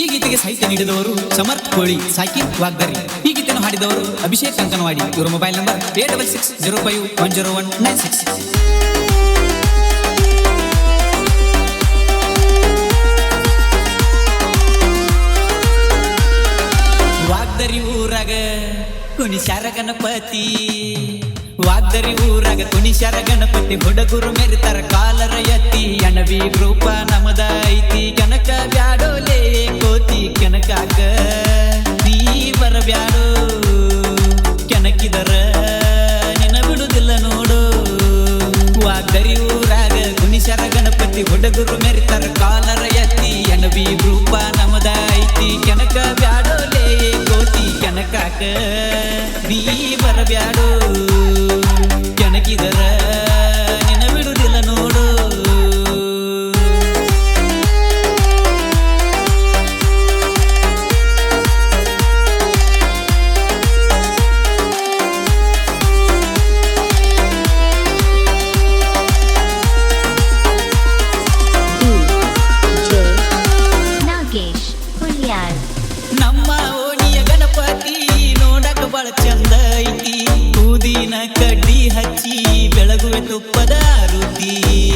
ಈ ಗೀತೆಗೆ ಸಾಹಿತ್ಯ ನೀಡಿದವರು ಸಮರ್ಥ್ ಕೋಳಿ ಸಾಕಿರ್ ವಾಗ್ದರಿ. ಈ ಗೀತೆಯನ್ನು ಹಾಡಿದವರು ಅಭಿಷೇಕ್ ಅಂಕನವಾಡಿ. ಇವರ mobile number eight double six zero five one zero one nine six ವಾಗ್ದರಿ ಊರಾಗ ಕುಣಿಸ್ಯಾರ ಗಣಪತಿ. ವಾಗ್ದರಿ ಊರಾಗ ಕುಣಿಸ್ಯಾರ ಗಣಪತಿ. ಹುಡುಗರು ಮೆರಿತಾರ ಕಾಲರ ಎತ್ತಿ ಅಣವಿ ರೂಪ ನಮದ ಐತಿ. ಕನಕ ಕೆನಕಾಕ ನೀ ಬರಬ್ಯಾಡೋ? ಕೆಣಕಿದರ ನಿನ್ನ ಬಿಡುದಿಲ್ಲ ನೋಡು. DJ Nagesh ನಮ್ಮ ಓಣಿಯ ಗಣಪತಿ. ಬಹಳ ಚಂದ ಐತಿ. ಕೂದಿನ ಕಡ್ಡಿ ಹಚ್ಚಿ ಬೆಳಗುವೆ ತುಪ್ಪದ ರುತಿ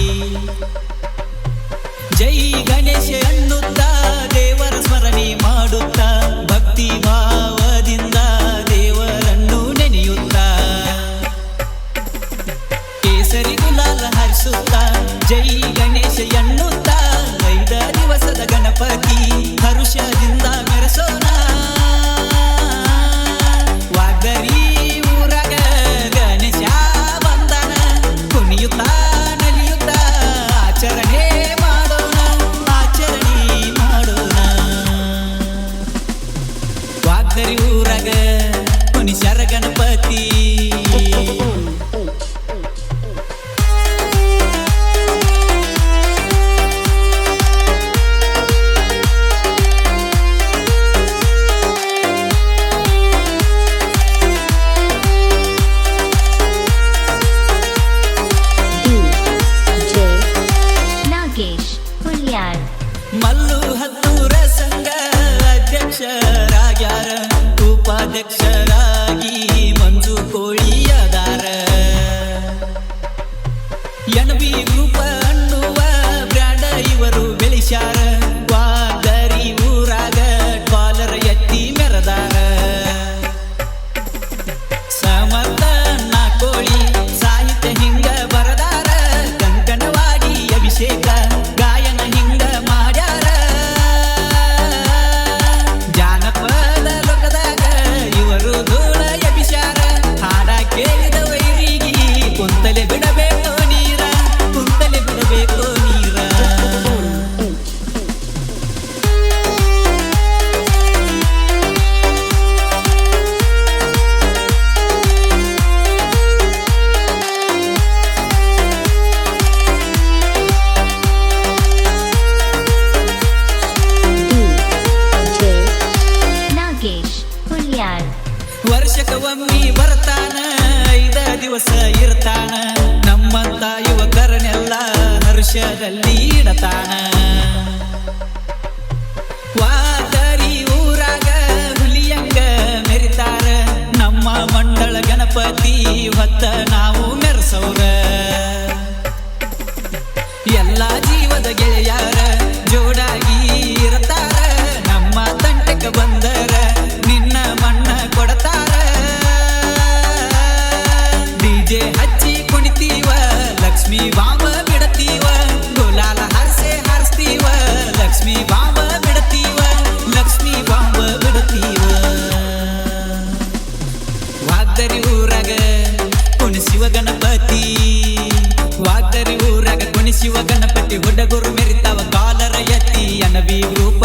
ಮಲ್ಲು ಹತ್ತೂರ ಸಂಘ ಅಧ್ಯಕ್ಷರಾಗ್ಯಾರ ಉಪಾಧ್ಯಕ್ಷರಾಗಿ ವರ್ಷಕ ಒಮ್ಮಿ ಬರ್ತಾನ, ಐದ ದಿವಸ ಇರ್ತಾನ. ನಮ್ಮಂತ ಯುವಕರನ್ನೆಲ್ಲ ಹರ್ಷದಲ್ಲಿ ಇಡತಾನ. ವಾದರಿ ಊರಾಗ ಹುಲಿಯಂಗ ಮೆರಿತಾರ. ನಮ್ಮ ಮಂಡಳ ಗಣಪತಿ ಹೊತ್ತ ವಾಗ್ದರಿ ಊರಾಗ ಕುಣಿಸುವ ಗಣಪತಿ. ವಾಗ್ದರಿ ಊರಾಗ ಕುಣಿಸುವ ಗಣಪತಿ. ಹುಡಗರು ಮೆರಿತಾವ ಕಾಲರ ಯತಿ ಅನವಿ ರೂಪ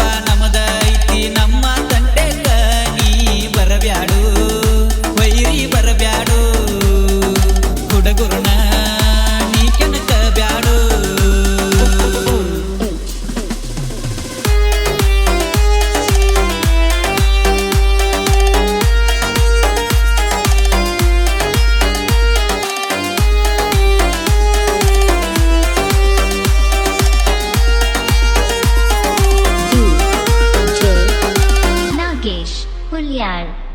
系。